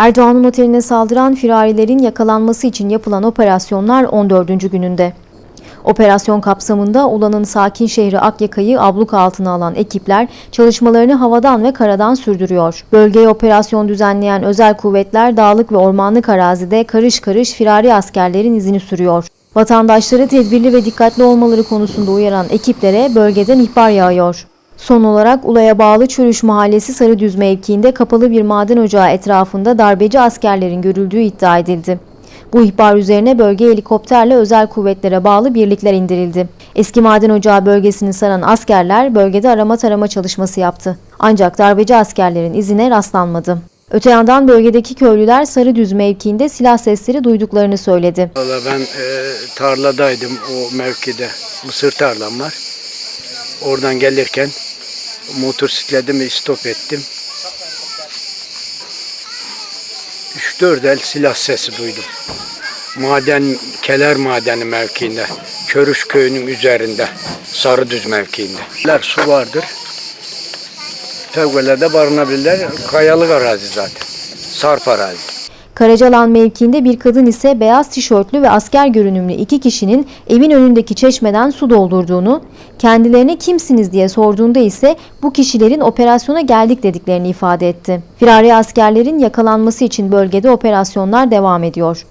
Erdoğan'ın oteline saldıran firarilerin yakalanması için yapılan operasyonlar 14. gününde. Operasyon kapsamında Ulan'ın sakin şehri Akyaka'yı abluk altına alan ekipler çalışmalarını havadan ve karadan sürdürüyor. Bölgeye operasyon düzenleyen özel kuvvetler dağlık ve ormanlık arazide karış karış firari askerlerin izini sürüyor. Vatandaşları tedbirli ve dikkatli olmaları konusunda uyaran ekiplere bölgeden ihbar yağıyor. Son olarak Ula'ya bağlı Çürüş Mahallesi Sarıdüz mevkiinde kapalı bir maden ocağı etrafında darbeci askerlerin görüldüğü iddia edildi. Bu ihbar üzerine bölge helikopterle özel kuvvetlere bağlı birlikler indirildi. Eski maden ocağı bölgesini saran askerler bölgede arama tarama çalışması yaptı. Ancak darbeci askerlerin izine rastlanmadı. Öte yandan bölgedeki köylüler Sarıdüz mevkiinde silah sesleri duyduklarını söyledi. Valla ben e, tarladaydım o mevkide. Mısır tarlam var. Oradan gelirken motosikletimi stop ettim. 3-4 el silah sesi duydum. Maden, Keler Madeni mevkiinde. Körüş köyünün üzerinde. Sarıdüz mevkiinde. Su vardır. Fevkalade barınabilirler. Kayalık arazi zaten. Sarp arazi. Karacalan mevkiinde bir kadın ise beyaz tişörtlü ve asker görünümlü iki kişinin evin önündeki çeşmeden su doldurduğunu, kendilerine kimsiniz diye sorduğunda ise bu kişilerin operasyona geldik dediklerini ifade etti. Firari askerlerin yakalanması için bölgede operasyonlar devam ediyor.